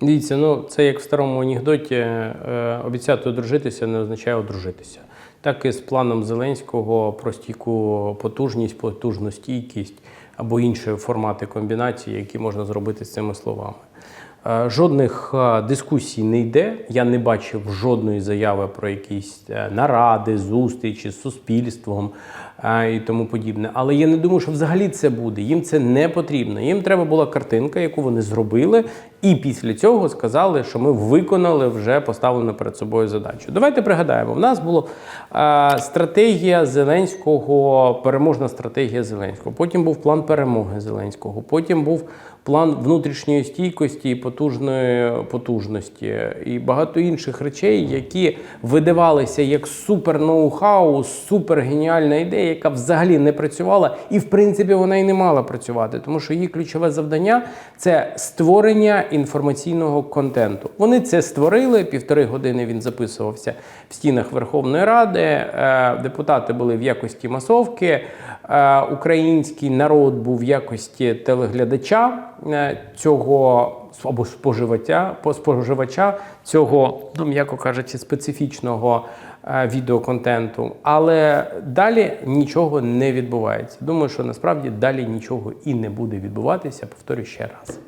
Дивіться, ну це як в старому анекдоті: е, обіцяти одружитися не означає одружитися. Так і з планом Зеленського про стійку потужність, потужну стійкість або інші формати комбінації, які можна зробити з цими словами. Е, Жодних е, дискусій не йде. Я не бачив жодної заяви про якісь наради, зустрічі з суспільством і тому подібне. Але я не думаю, що взагалі це буде. Їм це не потрібно. Їм треба була картинка, яку вони зробили, і після цього сказали, що ми виконали вже поставлену перед собою задачу. Давайте пригадаємо: в нас була е, стратегія Зеленського, переможна стратегія Зеленського. Потім був план перемоги Зеленського. Потім був план внутрішньої стійкості і потужної потужності, і багато інших речей, які видавалися як супер ноу-хау, супер геніальна ідея, яка взагалі не працювала, і в принципі вона і не мала працювати, тому що її ключове завдання це створення інформаційного контенту. Вони це створили. Півтори години він записувався в стінах Верховної Ради. Е, Депутати були в якості масовки. Е, Український народ був в якості телеглядача е, цього або споживача, по- споживача цього, ну м'яко кажучи, специфічного відеоконтенту. Але далі нічого не відбувається. Думаю, що насправді далі нічого і не буде відбуватися. Повторюю ще раз.